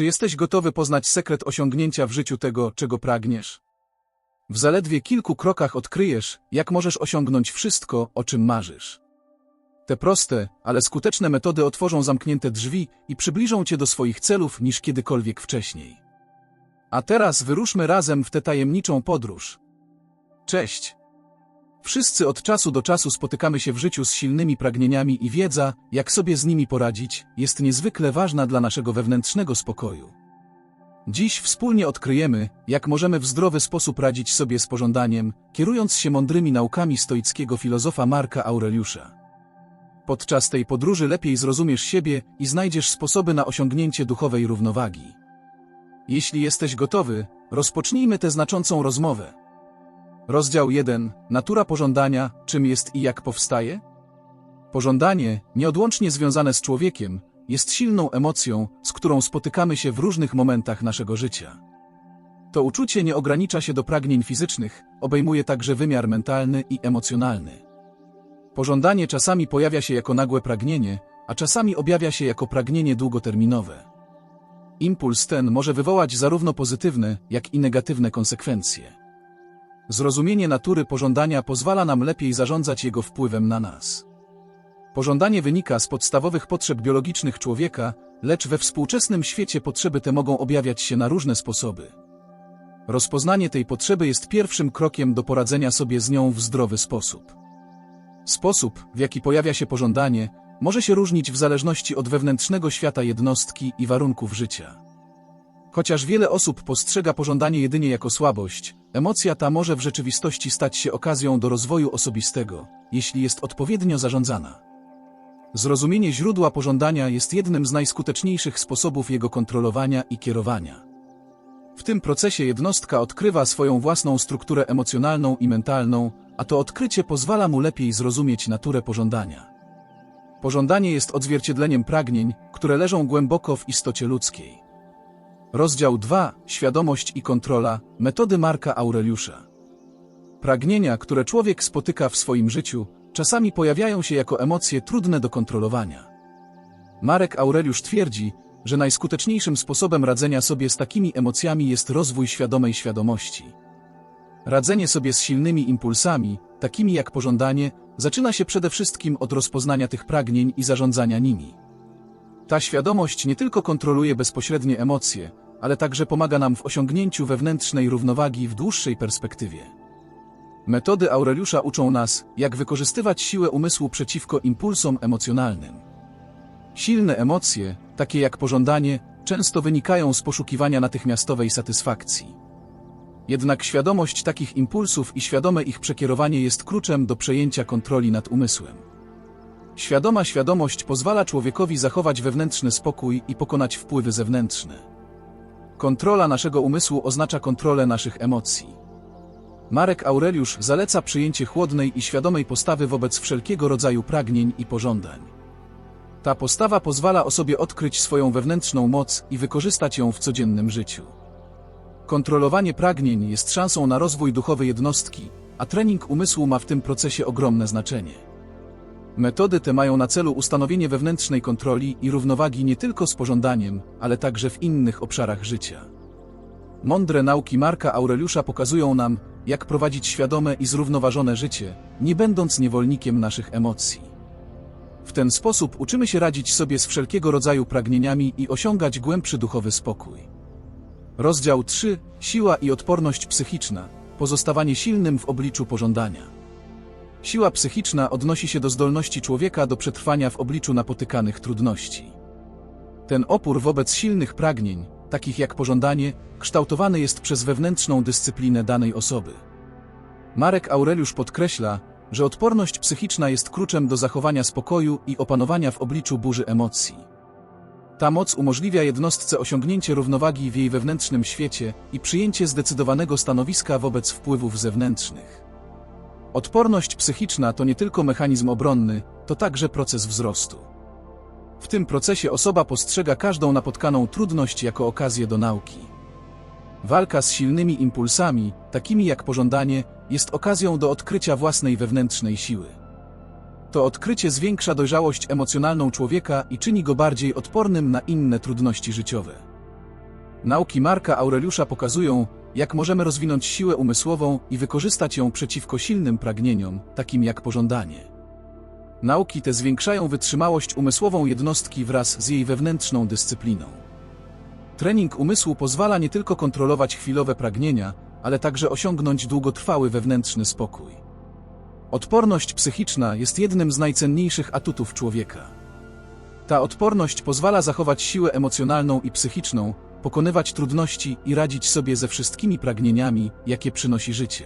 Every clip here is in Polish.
Czy jesteś gotowy poznać sekret osiągnięcia w życiu tego, czego pragniesz? W zaledwie kilku krokach odkryjesz, jak możesz osiągnąć wszystko, o czym marzysz. Te proste, ale skuteczne metody otworzą zamknięte drzwi i przybliżą cię do swoich celów niż kiedykolwiek wcześniej. A teraz wyruszmy razem w tę tajemniczą podróż. Cześć! Wszyscy od czasu do czasu spotykamy się w życiu z silnymi pragnieniami i wiedza, jak sobie z nimi poradzić, jest niezwykle ważna dla naszego wewnętrznego spokoju. Dziś wspólnie odkryjemy, jak możemy w zdrowy sposób radzić sobie z pożądaniem, kierując się mądrymi naukami stoickiego filozofa Marka Aureliusza. Podczas tej podróży lepiej zrozumiesz siebie i znajdziesz sposoby na osiągnięcie duchowej równowagi. Jeśli jesteś gotowy, rozpocznijmy tę znaczącą rozmowę. Rozdział 1. Natura pożądania, czym jest i jak powstaje? Pożądanie, nieodłącznie związane z człowiekiem, jest silną emocją, z którą spotykamy się w różnych momentach naszego życia. To uczucie nie ogranicza się do pragnień fizycznych, obejmuje także wymiar mentalny i emocjonalny. Pożądanie czasami pojawia się jako nagłe pragnienie, a czasami objawia się jako pragnienie długoterminowe. Impuls ten może wywołać zarówno pozytywne, jak i negatywne konsekwencje. Zrozumienie natury pożądania pozwala nam lepiej zarządzać jego wpływem na nas. Pożądanie wynika z podstawowych potrzeb biologicznych człowieka, lecz we współczesnym świecie potrzeby te mogą objawiać się na różne sposoby. Rozpoznanie tej potrzeby jest pierwszym krokiem do poradzenia sobie z nią w zdrowy sposób. Sposób, w jaki pojawia się pożądanie, może się różnić w zależności od wewnętrznego świata jednostki i warunków życia. Chociaż wiele osób postrzega pożądanie jedynie jako słabość, emocja ta może w rzeczywistości stać się okazją do rozwoju osobistego, jeśli jest odpowiednio zarządzana. Zrozumienie źródła pożądania jest jednym z najskuteczniejszych sposobów jego kontrolowania i kierowania. W tym procesie jednostka odkrywa swoją własną strukturę emocjonalną i mentalną, a to odkrycie pozwala mu lepiej zrozumieć naturę pożądania. Pożądanie jest odzwierciedleniem pragnień, które leżą głęboko w istocie ludzkiej. Rozdział 2. Świadomość i kontrola. Metody Marka Aureliusza. Pragnienia, które człowiek spotyka w swoim życiu, czasami pojawiają się jako emocje trudne do kontrolowania. Marek Aureliusz twierdzi, że najskuteczniejszym sposobem radzenia sobie z takimi emocjami jest rozwój świadomej świadomości. Radzenie sobie z silnymi impulsami, takimi jak pożądanie, zaczyna się przede wszystkim od rozpoznania tych pragnień i zarządzania nimi. Ta świadomość nie tylko kontroluje bezpośrednie emocje, ale także pomaga nam w osiągnięciu wewnętrznej równowagi w dłuższej perspektywie. Metody Aureliusza uczą nas, jak wykorzystywać siłę umysłu przeciwko impulsom emocjonalnym. Silne emocje, takie jak pożądanie, często wynikają z poszukiwania natychmiastowej satysfakcji. Jednak świadomość takich impulsów i świadome ich przekierowanie jest kluczem do przejęcia kontroli nad umysłem. Świadoma świadomość pozwala człowiekowi zachować wewnętrzny spokój i pokonać wpływy zewnętrzne. Kontrola naszego umysłu oznacza kontrolę naszych emocji. Marek Aureliusz zaleca przyjęcie chłodnej i świadomej postawy wobec wszelkiego rodzaju pragnień i pożądań. Ta postawa pozwala osobie odkryć swoją wewnętrzną moc i wykorzystać ją w codziennym życiu. Kontrolowanie pragnień jest szansą na rozwój duchowej jednostki, a trening umysłu ma w tym procesie ogromne znaczenie. Metody te mają na celu ustanowienie wewnętrznej kontroli i równowagi nie tylko z pożądaniem, ale także w innych obszarach życia. Mądre nauki Marka Aureliusza pokazują nam, jak prowadzić świadome i zrównoważone życie, nie będąc niewolnikiem naszych emocji. W ten sposób uczymy się radzić sobie z wszelkiego rodzaju pragnieniami i osiągać głębszy duchowy spokój. Rozdział 3. Siła i odporność psychiczna. Pozostawanie silnym w obliczu pożądania. Siła psychiczna odnosi się do zdolności człowieka do przetrwania w obliczu napotykanych trudności. Ten opór wobec silnych pragnień, takich jak pożądanie, kształtowany jest przez wewnętrzną dyscyplinę danej osoby. Marek Aureliusz podkreśla, że odporność psychiczna jest kluczem do zachowania spokoju i opanowania w obliczu burzy emocji. Ta moc umożliwia jednostce osiągnięcie równowagi w jej wewnętrznym świecie i przyjęcie zdecydowanego stanowiska wobec wpływów zewnętrznych. Odporność psychiczna to nie tylko mechanizm obronny, to także proces wzrostu. W tym procesie osoba postrzega każdą napotkaną trudność jako okazję do nauki. Walka z silnymi impulsami, takimi jak pożądanie, jest okazją do odkrycia własnej wewnętrznej siły. To odkrycie zwiększa dojrzałość emocjonalną człowieka i czyni go bardziej odpornym na inne trudności życiowe. Nauki Marka Aureliusza pokazują, jak możemy rozwinąć siłę umysłową i wykorzystać ją przeciwko silnym pragnieniom, takim jak pożądanie. Nauki te zwiększają wytrzymałość umysłową jednostki wraz z jej wewnętrzną dyscypliną. Trening umysłu pozwala nie tylko kontrolować chwilowe pragnienia, ale także osiągnąć długotrwały wewnętrzny spokój. Odporność psychiczna jest jednym z najcenniejszych atutów człowieka. Ta odporność pozwala zachować siłę emocjonalną i psychiczną, pokonywać trudności i radzić sobie ze wszystkimi pragnieniami, jakie przynosi życie.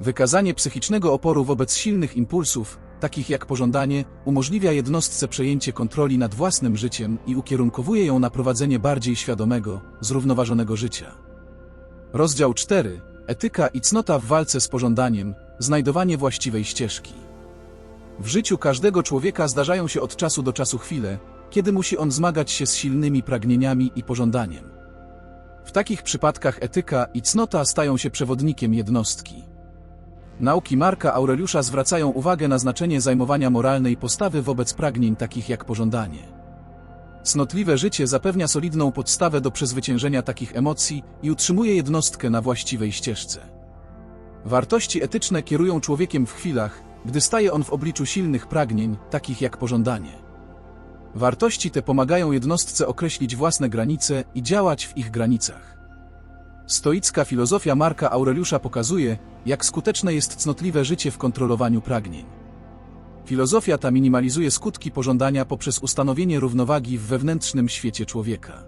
Wykazanie psychicznego oporu wobec silnych impulsów, takich jak pożądanie, umożliwia jednostce przejęcie kontroli nad własnym życiem i ukierunkowuje ją na prowadzenie bardziej świadomego, zrównoważonego życia. Rozdział 4. Etyka i cnota w walce z pożądaniem, znajdowanie właściwej ścieżki. W życiu każdego człowieka zdarzają się od czasu do czasu chwile, kiedy musi on zmagać się z silnymi pragnieniami i pożądaniem. W takich przypadkach etyka i cnota stają się przewodnikiem jednostki. Nauki Marka Aureliusza zwracają uwagę na znaczenie zajmowania moralnej postawy wobec pragnień takich jak pożądanie. Cnotliwe życie zapewnia solidną podstawę do przezwyciężenia takich emocji i utrzymuje jednostkę na właściwej ścieżce. Wartości etyczne kierują człowiekiem w chwilach, gdy staje on w obliczu silnych pragnień, takich jak pożądanie. Wartości te pomagają jednostce określić własne granice i działać w ich granicach. Stoicka filozofia Marka Aureliusza pokazuje, jak skuteczne jest cnotliwe życie w kontrolowaniu pragnień. Filozofia ta minimalizuje skutki pożądania poprzez ustanowienie równowagi w wewnętrznym świecie człowieka.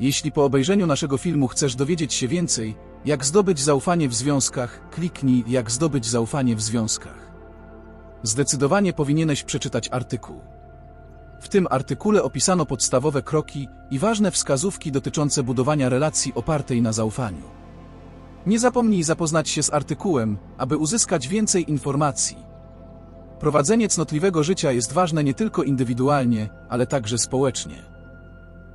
Jeśli po obejrzeniu naszego filmu chcesz dowiedzieć się więcej, jak zdobyć zaufanie w związkach, kliknij jak zdobyć zaufanie w związkach. Zdecydowanie powinieneś przeczytać artykuł. W tym artykule opisano podstawowe kroki i ważne wskazówki dotyczące budowania relacji opartej na zaufaniu. Nie zapomnij zapoznać się z artykułem, aby uzyskać więcej informacji. Prowadzenie cnotliwego życia jest ważne nie tylko indywidualnie, ale także społecznie.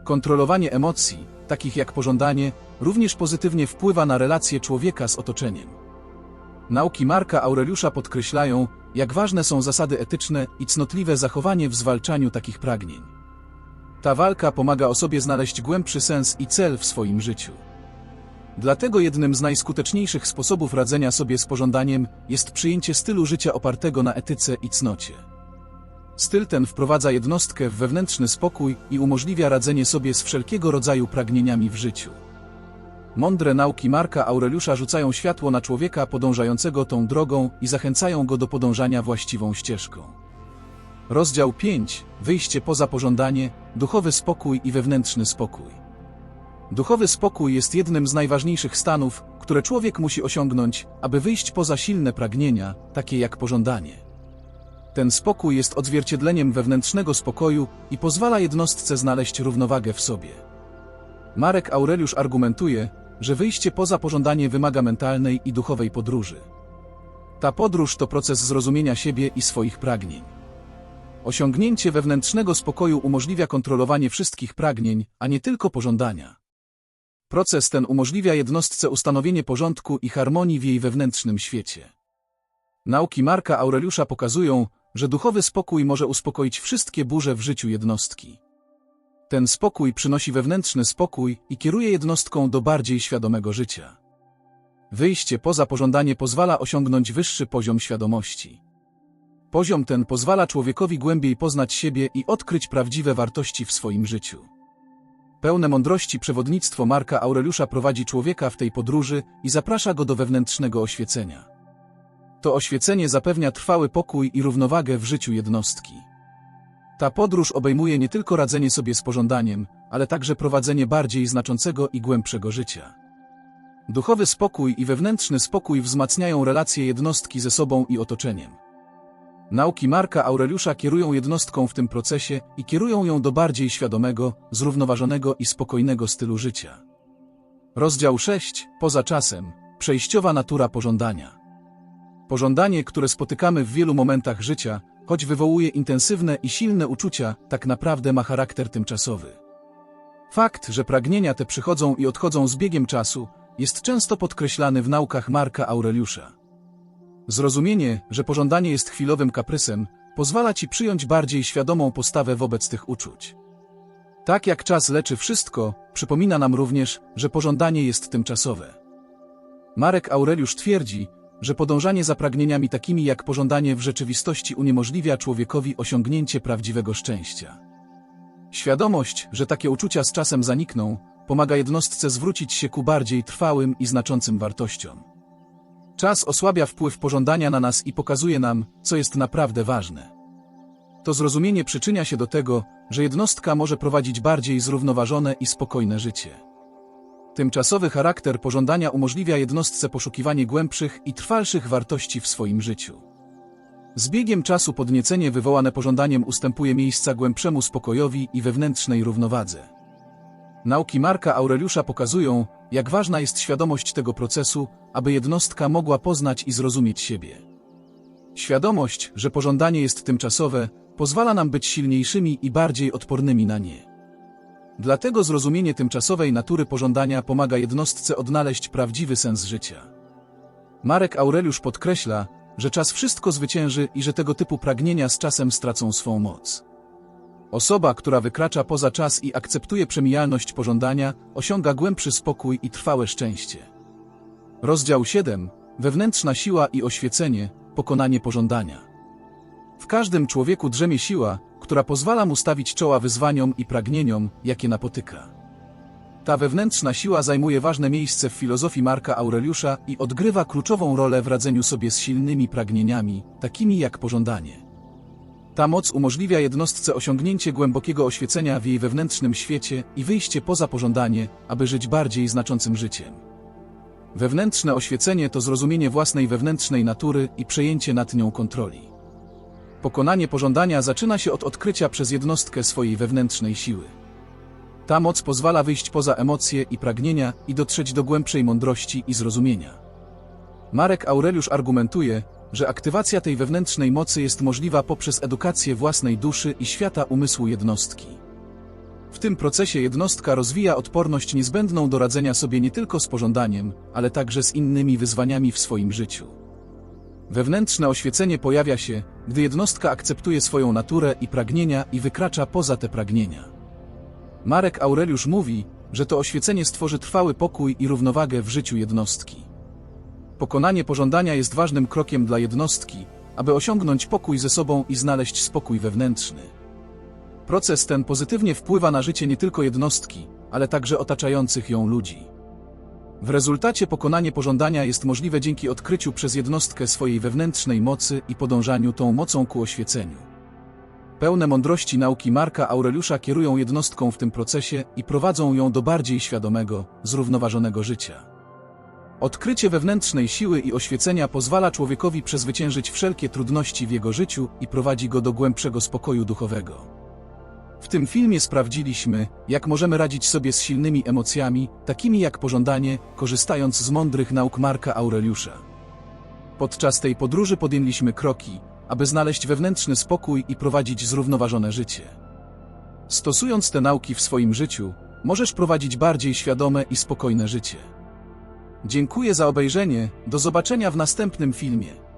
Kontrolowanie emocji, takich jak pożądanie, również pozytywnie wpływa na relacje człowieka z otoczeniem. Nauki Marka Aureliusza podkreślają, jak ważne są zasady etyczne i cnotliwe zachowanie w zwalczaniu takich pragnień. Ta walka pomaga osobie znaleźć głębszy sens i cel w swoim życiu. Dlatego jednym z najskuteczniejszych sposobów radzenia sobie z pożądaniem jest przyjęcie stylu życia opartego na etyce i cnocie. Styl ten wprowadza jednostkę w wewnętrzny spokój i umożliwia radzenie sobie z wszelkiego rodzaju pragnieniami w życiu. Mądre nauki Marka Aureliusza rzucają światło na człowieka podążającego tą drogą i zachęcają go do podążania właściwą ścieżką. Rozdział 5. Wyjście poza pożądanie, duchowy spokój i wewnętrzny spokój. Duchowy spokój jest jednym z najważniejszych stanów, które człowiek musi osiągnąć, aby wyjść poza silne pragnienia, takie jak pożądanie. Ten spokój jest odzwierciedleniem wewnętrznego spokoju i pozwala jednostce znaleźć równowagę w sobie. Marek Aureliusz argumentuje, że wyjście poza pożądanie wymaga mentalnej i duchowej podróży. Ta podróż to proces zrozumienia siebie i swoich pragnień. Osiągnięcie wewnętrznego spokoju umożliwia kontrolowanie wszystkich pragnień, a nie tylko pożądania. Proces ten umożliwia jednostce ustanowienie porządku i harmonii w jej wewnętrznym świecie. Nauki Marka Aureliusza pokazują, że duchowy spokój może uspokoić wszystkie burze w życiu jednostki. Ten spokój przynosi wewnętrzny spokój i kieruje jednostką do bardziej świadomego życia. Wyjście poza pożądanie pozwala osiągnąć wyższy poziom świadomości. Poziom ten pozwala człowiekowi głębiej poznać siebie i odkryć prawdziwe wartości w swoim życiu. Pełne mądrości przewodnictwo Marka Aureliusza prowadzi człowieka w tej podróży i zaprasza go do wewnętrznego oświecenia. To oświecenie zapewnia trwały pokój i równowagę w życiu jednostki. Ta podróż obejmuje nie tylko radzenie sobie z pożądaniem, ale także prowadzenie bardziej znaczącego i głębszego życia. Duchowy spokój i wewnętrzny spokój wzmacniają relacje jednostki ze sobą i otoczeniem. Nauki Marka Aureliusza kierują jednostką w tym procesie i kierują ją do bardziej świadomego, zrównoważonego i spokojnego stylu życia. Rozdział 6. Poza czasem. Przejściowa natura pożądania. Pożądanie, które spotykamy w wielu momentach życia, choć wywołuje intensywne i silne uczucia, tak naprawdę ma charakter tymczasowy. Fakt, że pragnienia te przychodzą i odchodzą z biegiem czasu, jest często podkreślany w naukach Marka Aureliusza. Zrozumienie, że pożądanie jest chwilowym kaprysem, pozwala ci przyjąć bardziej świadomą postawę wobec tych uczuć. Tak jak czas leczy wszystko, przypomina nam również, że pożądanie jest tymczasowe. Marek Aureliusz twierdzi, że podążanie za pragnieniami takimi jak pożądanie w rzeczywistości uniemożliwia człowiekowi osiągnięcie prawdziwego szczęścia. Świadomość, że takie uczucia z czasem zanikną, pomaga jednostce zwrócić się ku bardziej trwałym i znaczącym wartościom. Czas osłabia wpływ pożądania na nas i pokazuje nam, co jest naprawdę ważne. To zrozumienie przyczynia się do tego, że jednostka może prowadzić bardziej zrównoważone i spokojne życie. Tymczasowy charakter pożądania umożliwia jednostce poszukiwanie głębszych i trwalszych wartości w swoim życiu. Z biegiem czasu podniecenie wywołane pożądaniem ustępuje miejsca głębszemu spokojowi i wewnętrznej równowadze. Nauki Marka Aureliusza pokazują, jak ważna jest świadomość tego procesu, aby jednostka mogła poznać i zrozumieć siebie. Świadomość, że pożądanie jest tymczasowe, pozwala nam być silniejszymi i bardziej odpornymi na nie. Dlatego zrozumienie tymczasowej natury pożądania pomaga jednostce odnaleźć prawdziwy sens życia. Marek Aureliusz podkreśla, że czas wszystko zwycięży i że tego typu pragnienia z czasem stracą swą moc. Osoba, która wykracza poza czas i akceptuje przemijalność pożądania, osiąga głębszy spokój i trwałe szczęście. Rozdział 7. Wewnętrzna siła i oświecenie, pokonanie pożądania. W każdym człowieku drzemie siła, która pozwala mu stawić czoła wyzwaniom i pragnieniom, jakie napotyka. Ta wewnętrzna siła zajmuje ważne miejsce w filozofii Marka Aureliusza i odgrywa kluczową rolę w radzeniu sobie z silnymi pragnieniami, takimi jak pożądanie. Ta moc umożliwia jednostce osiągnięcie głębokiego oświecenia w jej wewnętrznym świecie i wyjście poza pożądanie, aby żyć bardziej znaczącym życiem. Wewnętrzne oświecenie to zrozumienie własnej wewnętrznej natury i przejęcie nad nią kontroli. Pokonanie pożądania zaczyna się od odkrycia przez jednostkę swojej wewnętrznej siły. Ta moc pozwala wyjść poza emocje i pragnienia i dotrzeć do głębszej mądrości i zrozumienia. Marek Aureliusz argumentuje, że aktywacja tej wewnętrznej mocy jest możliwa poprzez edukację własnej duszy i świata umysłu jednostki. W tym procesie jednostka rozwija odporność niezbędną do radzenia sobie nie tylko z pożądaniem, ale także z innymi wyzwaniami w swoim życiu. Wewnętrzne oświecenie pojawia się, gdy jednostka akceptuje swoją naturę i pragnienia i wykracza poza te pragnienia. Marek Aureliusz mówi, że to oświecenie stworzy trwały pokój i równowagę w życiu jednostki. Pokonanie pożądania jest ważnym krokiem dla jednostki, aby osiągnąć pokój ze sobą i znaleźć spokój wewnętrzny. Proces ten pozytywnie wpływa na życie nie tylko jednostki, ale także otaczających ją ludzi. W rezultacie pokonanie pożądania jest możliwe dzięki odkryciu przez jednostkę swojej wewnętrznej mocy i podążaniu tą mocą ku oświeceniu. Pełne mądrości nauki Marka Aureliusza kierują jednostką w tym procesie i prowadzą ją do bardziej świadomego, zrównoważonego życia. Odkrycie wewnętrznej siły i oświecenia pozwala człowiekowi przezwyciężyć wszelkie trudności w jego życiu i prowadzi go do głębszego spokoju duchowego. Tym filmie sprawdziliśmy, jak możemy radzić sobie z silnymi emocjami, takimi jak pożądanie, korzystając z mądrych nauk Marka Aureliusza. Podczas tej podróży podjęliśmy kroki, aby znaleźć wewnętrzny spokój i prowadzić zrównoważone życie. Stosując te nauki w swoim życiu, możesz prowadzić bardziej świadome i spokojne życie. Dziękuję za obejrzenie, do zobaczenia w następnym filmie.